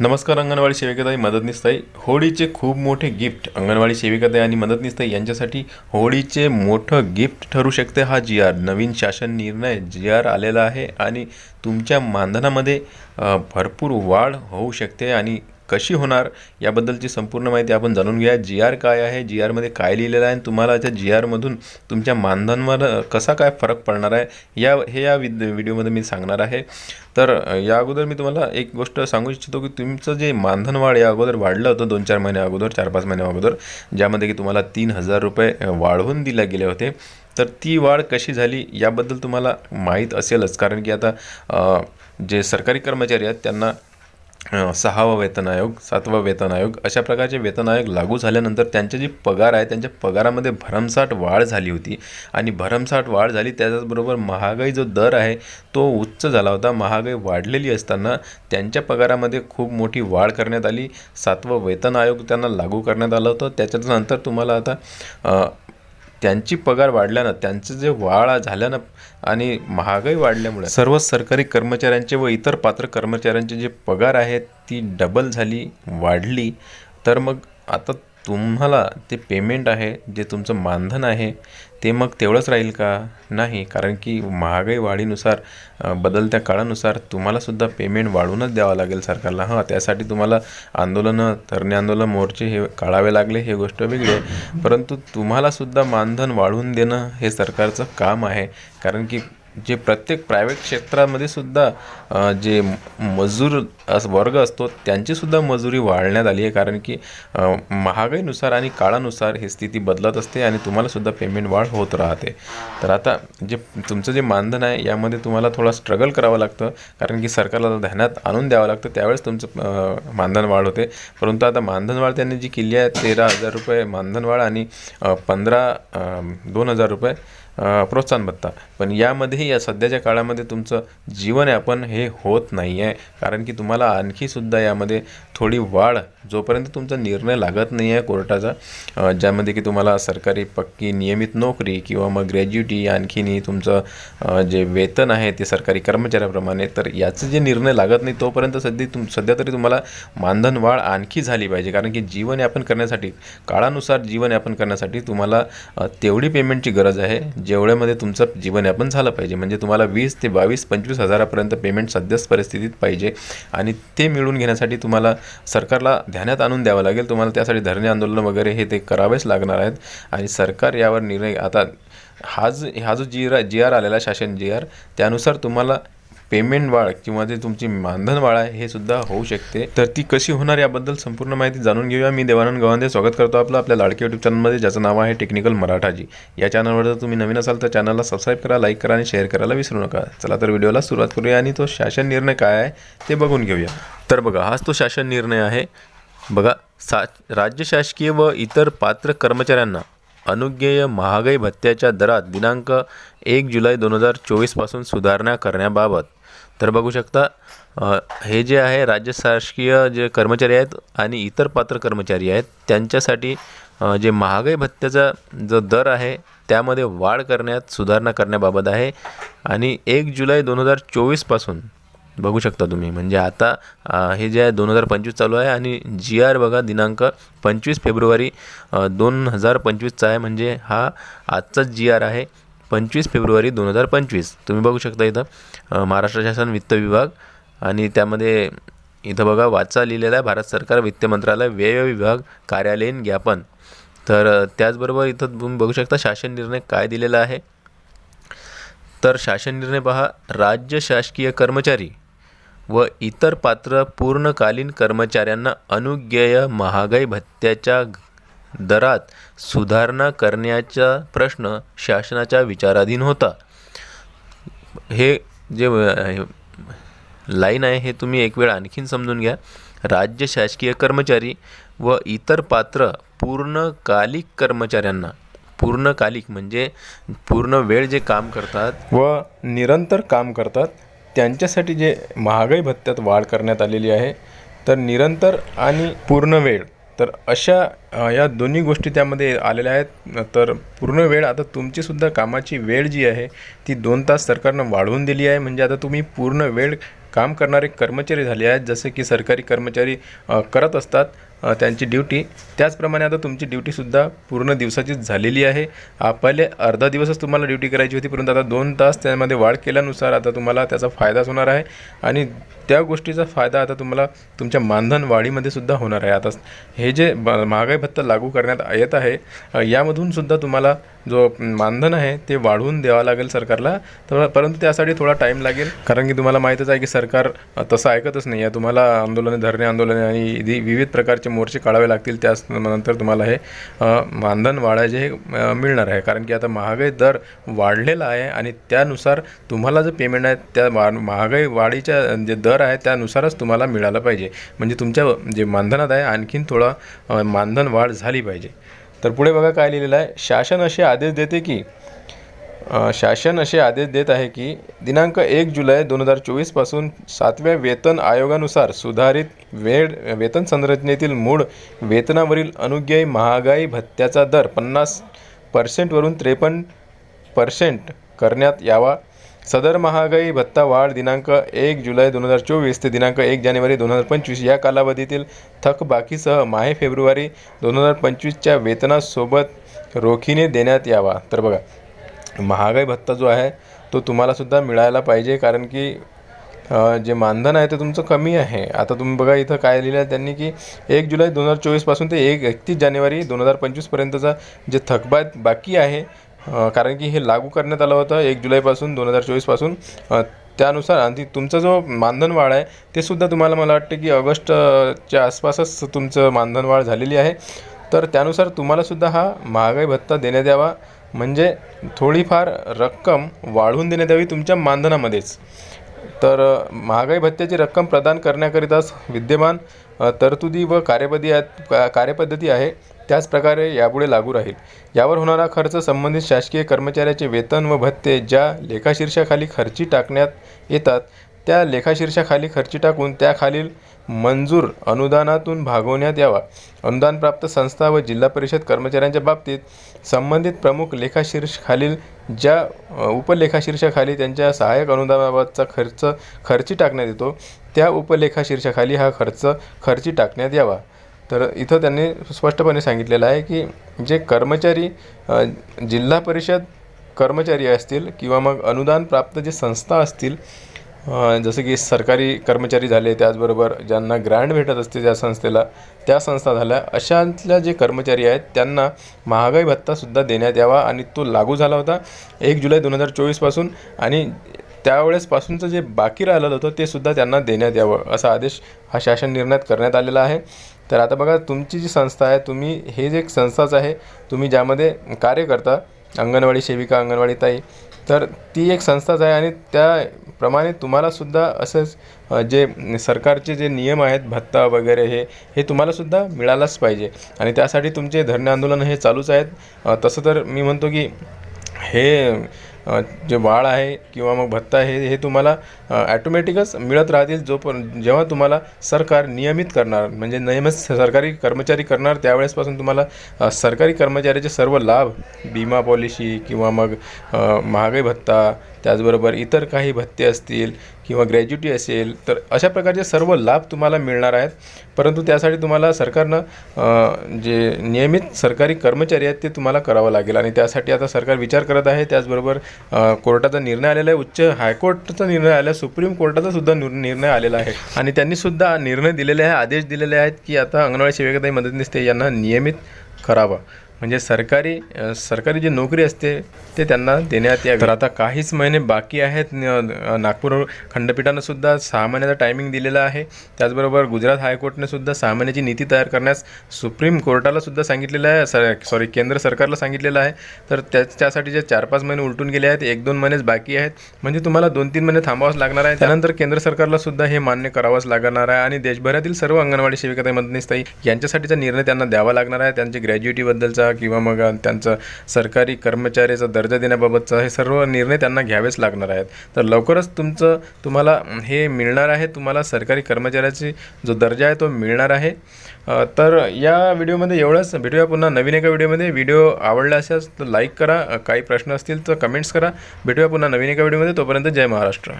नमस्कार अंगणवाडी सेविकाताई. मदतनीसताई होळीचे खूप मोठे गिफ्ट अंगणवाडी सेविकाताई आणि मदतनीसताई यांच्यासाठी होळीचे मोठं गिफ्ट ठरू शकते हा जी आर. नवीन शासन निर्णय जी आर आलेला आहे आणि तुमच्या मानधनामध्ये भरपूर वाढ होऊ शकते आणि कशी होणार याबद्दलची संपूर्ण माहिती आपण जाणून घेऊया. जी आर काय आहे? जी आरमध्ये काय लिहिलेलं आहे? आणि तुम्हाला त्या जी आरमधून तुमच्या मानधनवर कसा काय फरक पडणार आहे? या हे या विद व्हिडिओमध्ये मी सांगणार आहे. तर या अगोदर मी तुम्हाला एक गोष्ट सांगू इच्छितो की तुमचं जे मानधन वाढ या अगोदर वाढलं होतं दोन चार महिन्या अगोदर चार पाच महिन्या अगोदर ज्यामध्ये की तुम्हाला तीन हजार रुपये वाढवून दिले गेले होते. तर ती वाढ कशी झाली याबद्दल तुम्हाला माहीत असेलच. कारण की आता जे सरकारी कर्मचारी आहेत त्यांना सहावा वेतन आयोग सातवा वेतन आयोग अशा प्रकारचे वेतन आयोग लागू झाल्यानंतर त्यांचे जे पगार आहे त्यांच्या पगारामध्ये भरमसाठ वाढ झाली होती. आणि भरमसाठ वाढ झाली त्याचबरोबर महागाई जो दर आहे तो उच्च झाला होता. महागाई वाढलेली असताना त्यांच्या पगारामध्ये खूप मोठी वाढ करण्यात आली. सातवं वेतन आयोग त्यांना लागू करण्यात आलं होतं. त्याच्यानंतर तुम्हाला आता त्यांची पगार वाढल्यानं त्यांचं जे वाढ झाल्यानं आणि महागाई वाढल्यामुळे सर्व सरकारी कर्मचाऱ्यांचे व इतर पात्र कर्मचाऱ्यांचे जे पगार आहेत ती डबल झाली वाढली. तर मग आता तुम्हाला ते पेमेंट आहे जे तुमचं मानधन आहे ते मग तेवढंच राहील का? नाही कारण की महागाई वाढीनुसार बदलत्या काळानुसार तुम्हालासुद्धा पेमेंट वाढवूनच द्यावं लागेल सरकारला. हां त्यासाठी तुम्हाला आंदोलनं धरणे आंदोलन मोर्चे हे काढावे लागले हे गोष्ट वेगळी आहे. परंतु तुम्हालासुद्धा मानधन वाढवून देणं हे सरकारचं काम आहे. कारण की जे प्रत्येक प्रायव्हेट क्षेत्रामध्ये सुद्धा जे मजूर अस वर्ग असतो त्यांचीसुद्धा मजुरी वाढण्यात आली आहे. कारण की महागाईनुसार आणि काळानुसार ही स्थिती बदलत असते आणि तुम्हालासुद्धा पेमेंट वाढ होत राहते. तर आता जे तुमचं जे मानधन आहे यामध्ये तुम्हाला थोडा स्ट्रगल करावं लागतं. कारण की सरकारला ध्यानात आणून द्यावं लागतं. त्यावेळेस तुमचं मानधन वाढ होते. परंतु आता मानधन वाढ त्यांनी जी केली आहे तेरा हजार रुपये मानधन वाढ आणि पंधरा दोन हजार रुपये प्रोत्साहन भत्ता पण यामध्येही या सध्याच्या काळामध्ये तुमचं जीवनयापन हे होत नाही आहे कारण की तुम्हाला आणखीसुद्धा यामध्ये थोडी वाढ जोपर्यंत तुमचा निर्णय लागत नाही आहे कोर्टाचा ज्यामध्ये की तुम्हाला सरकारी पक्की नियमित नोकरी किंवा मग ग्रॅज्युटी आणखीनही तुमचं जे वेतन आहे ते सरकारी कर्मचाऱ्याप्रमाणे तर याचे जे निर्णय लागत नाही तोपर्यंत सध्या तुम सध्या तरी तुम्हाला मानधन वाढ आणखी झाली पाहिजे. कारण की जीवनयापन करण्यासाठी काळानुसार जीवनयापन करण्यासाठी तुम्हाला तेवढी पेमेंटची गरज आहे जेवढ्यामध्ये तुमचं जीवनयापन झालं पाहिजे. म्हणजे तुम्हाला वीस ते बावीस पंचवीस हजारापर्यंत पेमेंट सध्याच परिस्थितीत पाहिजे. आणि ते मिळवून घेण्यासाठी तुम्हाला सरकारला ध्यानात आणून द्यावं लागेल. तुम्हाला त्यासाठी धरणे आंदोलन वगैरे हे ते करावेच लागणार आहेत. आणि सरकार यावर निर्णय आता हा जो हा जो जी आर जी आर आलेला शासन जी आर त्यानुसार तुम्हाला पेमेंट वाढ किंवा जे तुमची मानधन वाढ आहे हे सुद्धा होऊ शकते. तर ती कशी होणार याबद्दल संपूर्ण माहिती जाणून घेऊया. मी देवानंद गवांदे स्वागत करतो आपलं आपल्या लाडके युट्यूब चॅनलमध्ये ज्याचं नाव आहे टेक्निकल मराठाजी. या चॅनलवर जर तुम्ही नवीन असाल तर चॅनलला सबस्क्राईब करा लाईक करा आणि शेअर करायला विसरू नका. चला तर व्हिडिओला सुरुवात करूया आणि तो शासन निर्णय काय आहे ते बघून घेऊया. तर बघा हाच तो शासन निर्णय आहे. बघा सा राज्य शासकीय व इतर पात्र कर्मचाऱ्यांना अनुज्ञेय महागाई भत्त्याच्या दरात दिनांक एक जुलै दोन हजार चोवीसपासून सुधारणा करण्याबाबत. तर बघू शकता हे जे आहे राज्य शासकीय जे कर्मचारी आहेत आणि इतर पात्र कर्मचारी आहेत त्यांच्यासाठी जे महागाई भत्त्याचा जो दर आहे त्यामध्ये वाढ करण्यात सुधारणा करण्याबाबत आहे. आणि एक जुलै दोन हजार चोवीसपासून बघू शकता तुम्ही. म्हणजे आता हे जे आहे दोन हजार पंचवीस चालू आहे आणि जी आर बघा दिनांक पंचवीस फेब्रुवारी दोन हजार पंचवीसचा आहे. म्हणजे हा आजचाच जी आर आहे पंचवीस फेब्रुवारी दोन हजार पंचवीस. तुम्ही बघू शकता इथं महाराष्ट्र शासन वित्त विभाग आणि त्यामध्ये इथं बघा वाचा लिहिलेला आहे भारत सरकार वित्त मंत्रालय व्यय विभाग कार्यालयीन ज्ञापन. तर त्याचबरोबर इथं तुम्ही बघू शकता शासन निर्णय काय दिलेला आहे? तर शासन निर्णय पहा राज्य शासकीय कर्मचारी. व इतर पात्र पूर्णकालीन कर्मचाऱ्यांना अनुज्ञेय महागाई भत्त्याच्या दरात सुधारणा करण्याचा प्रश्न शासनाच्या विचाराधीन होता. हे जे लाईन आहे हे तुम्ही एक वेळ आणखीन समजून घ्या. राज्य शासकीय कर्मचारी व इतर पात्र पूर्णकालिक कर्मचाऱ्यांना पूर्णकालिक म्हणजे पूर्ण वेळ जे काम करतात व निरंतर काम करतात त्यांच्यासाठी जे महागाई भत्त्यात वाढ करण्यात आलेली आहे तर निरंतर आणि पूर्ण वेळ तर अशा या दोन्ही गोष्टी त्यामध्ये आलेल्या आहेत. तर पूर्ण वेळ आता तुमचीसुद्धा कामाची वेळ जी आहे ती दोन तास सरकारनं वाढवून दिली आहे. म्हणजे आता तुम्ही पूर्ण वेळ काम करणारे कर्मचारी झाले आहेत जसे की सरकारी कर्मचारी करत असतात. त्यांची ड्युटी. त्याचप्रमाणे आता तुमची ड्युटीसुद्धा पूर्ण दिवसाचीच झालेली आहे. पहिले अर्धा दिवसच तुम्हाला ड्युटी करायची होती परंतु आता दोन तास त्यामध्ये वाढ केल्यानुसार आता तुम्हाला त्याचा फायदाच होणार आहे. आणि त्या गोष्टीचा फायदा आता तुम्हाला तुमच्या मानधन वाढीमध्ये सुद्धा होणार आहे. आता हे जे ब- महागाई भत्ता लागू करण्यात येत आहे यामधून सुद्धा तुम्हाला जो मानधन आहे ते वाढवून द्यावं लागेल सरकारला. तर परंतु त्यासाठी थोडा टाईम लागेल. कारण की तुम्हाला माहीतच आहे की सरकार तसं ऐकतच नाही आहे तुम्हाला आंदोलने धरणे आंदोलने आणि इदी- विविध प्रकारचे मोर्चे काढावे लागतील. त्याच नंतर तुम्हाला हे मानधन वाढायचे हे मिळणार आहे. कारण की आता महागाई दर वाढलेला आहे आणि त्यानुसार तुम्हाला जे पेमेंट आहे त्या महागाई वाढीच्या जे दर आहे त्यानुसारच तुम्हाला मिळालं पाहिजे. म्हणजे तुमच्या जे मानधनात आहे आणखीन थोडा मानधन वाढ झाली पाहिजे. तर पुढे बघा काय लिहिलेलं आहे. शासन असे आदेश देते की शासन असे आदेश देत आहे की दिनांक एक जुलै दोन हजार चोवीसपासून सातव्या वेतन आयोगानुसार सुधारित वेळ वेतन संरचनेतील मूळ वेतनावरील अनुज्ञेय महागाई भत्त्याचा दर पन्नास पर्सेंटवरून त्रेपन्न पर्सेंट करण्यात यावा. सदर महागाई भत्ता वाढ दिनांक एक जुलै दोन हजार चोवीस ते दिनांक एक जानेवारी दोन हजार पंचवीस या कालावधीतील थकबाकीसह माहे फेब्रुवारी दोन हजार पंचवीसच्या वेतनासोबत रोखीने देण्यात यावा. तर बघा महागाई भत्ता जो आहे तो तुम्हालासुद्धा मिळायला पाहिजे कारण की जे मानधन आहे ते तुमचं कमी आहे. आता तुम्ही बघा इथं काय लिहिलं आहे त्यांनी की एक जुलै दोन हजार चोवीसपासून ते एक एकतीस जानेवारी दोन हजार पंचवीसपर्यंतचा जे थकबात बाकी आहे कारण की हे लागू करण्यात आलं होतं एक जुलैपासून दोन हजार चोवीसपासून. त्यानुसार आणि तुमचा जो मानधन वाढ आहे ते सुद्धा तुम्हाला मला वाटतं की ऑगस्टच्या आसपासच तुमचं मानधन वाढ झालेली आहे. तर त्यानुसार तुम्हालासुद्धा हा महागाई भत्ता देण्यात यावा. म्हणजे थोडीफार रक्कम वाढवून देण्यात यावी तुमच्या मानधनामध्येच. तर महागाई भत्त्याची रक्कम प्रदान करण्याकरिताच विद्यमान तरतुदी व कार्यपदी का- कार्यपद्धती आहे. त्याचप्रकारे यापुढे लागू राहील. यावर होणारा खर्च संबंधित शासकीय कर्मचाऱ्याचे वेतन व भत्ते ज्या लेखाशीर्षाखाली खर्ची टाकण्यात येतात त्या लेखाशीर्षाखाली खर्ची टाकून त्याखालील मंजूर अनुदानातून भागवण्यात यावा. अनुदानप्राप्त संस्था व जिल्हा परिषद कर्मचाऱ्यांच्या बाबतीत संबंधित प्रमुख लेखाशीर्षाखालील ज्या उपलेखाशीर्षाखाली त्यांच्या सहाय्यक अनुदानाबाबतचा खर्च खर्ची टाकण्यात येतो त्या उपलेखाशीर्षाखाली हा खर्च खर्ची टाकण्यात यावा. तर इथं त्यांनी स्पष्टपणे सांगितलेलं आहे की जे कर्मचारी जिल्हा परिषद कर्मचारी असतील किंवा मग अनुदान प्राप्त जे संस्था असतील जसं की सरकारी कर्मचारी झाले त्याचबरोबर ज्यांना ग्रँड भेटत असते त्या संस्थेला त्या संस्था झाल्या अशातल्या जे कर्मचारी आहेत त्यांना महागाई भत्तासुद्धा देण्यात यावा आणि तो लागू झाला होता एक जुलै दोन हजार चोवीसपासून आणि त्यावेळेसपासूनचं जे बाकी राहिलेलं होतं ते सुद्धा त्यांना देण्यात यावं असा आदेश हा शासन निर्णयात करण्यात आलेला आहे. तर आता बघा तुमची जी संस्था आहे तुम्ही हे जे एक संस्थाच आहे तुम्ही ज्यामध्ये कार्य करता अंगणवाडी सेविका अंगणवाडी ताई तर ती एक संस्थाच आहे आणि त्याप्रमाणे तुम्हालासुद्धा असंच जे सरकारचे जे नियम आहेत भत्ता वगैरे हे हे तुम्हालासुद्धा मिळालाच पाहिजे. आणि त्यासाठी तुमचे धरणे आंदोलन हे चालूच आहेत. तसं तर मी म्हणतो की हे जे वाढ आहे किंवा मग भत्ता हे हे तुम्हाला ॲटोमॅटिकच मिळत राहतील जोपर्यंत जेव्हा तुम्हाला सरकार नियमित करणार म्हणजे नियमित सरकारी कर्मचारी करणार त्यावेळेसपासून तुम्हाला सरकारी कर्मचाऱ्याचे सर्व लाभ विमा पॉलिसी किंवा मग महागाई भत्ता त्याचबरोबर इतर काही भत्ते असतील किंवा ग्रॅज्युटी असेल तर अशा प्रकारचे सर्व लाभ तुम्हाला मिळणार आहेत. परंतु त्यासाठी तुम्हाला सरकारनं जे नियमित सरकारी कर्मचारी आहेत ते तुम्हाला करावं लागेल. आणि त्यासाठी आता सरकार विचार करत आहे. त्याचबरोबर कोर्टाचा निर्णय आलेला आहे. उच्च हायकोर्टाचा निर्णय आला आहे. सुप्रीम कोर्टाचा सुद्धा निर्णय आलेला आहे. आणि त्यांनी सुद्धा निर्णय दिलेले आहे आदेश दिलेले आहेत की आता अंगणवाडी सेविकाताई मदतनीस ते यांना नियमित करावं. म्हणजे सरकारी सरकारी जी नोकरी असते ते त्यांना देण्यात यावी. तर आता काहीच महिने बाकी आहेत नागपूर खंडपीठानं सुद्धा सहा महिन्याचा टायमिंग दिलेला आहे. त्याचबरोबर गुजरात हायकोर्टने सुद्धा सहा महिन्याची नीती तयार करण्यास सुप्रीम कोर्टाला सुद्धा सांगितलेलं आहे सर सॉरी केंद्र सरकारला सांगितलेलं आहे. तर त्या त्यासाठी जे चार पाच महिने उलटून गेले आहेत एक दोन महिनेच बाकी आहेत. म्हणजे तुम्हाला दोन तीन महिने थांबावंच लागणार आहे. त्यानंतर केंद्र सरकारला सुद्धा हे मान्य करावंच लागणार आहे आणि देशभरातील सर्व अंगणवाडी सेविका मदतनीसताई यांच्यासाठीचा निर्णय त्यांना द्यावा लागणार आहे. त्यांच्या ग्रॅज्युएटीबद्दलचा दर्जा किंवा मग त्यांचं सरकारी कर्मचाऱ्याचा दर्जा देण्याबाबतचा हे सर्व निर्णय त्यांना घ्यावेच लागणार आहेत. तर लवकरच तुमचं तुम्हाला हे मिळणार आहे तुम्हाला सरकारी कर्मचाऱ्याची जो दर्जा आहे तो मिळणार आहे. तर या व्हिडिओमध्ये एवढंच. भेटूया पुन्हा नवीन एका व्हिडिओमध्ये. व्हिडिओ आवडला असेल तर लाईक करा. काही प्रश्न असतील तर कमेंट्स करा. भेटूया पुन्हा नवीन एका व्हिडिओमध्ये. तोपर्यंत जय महाराष्ट्र.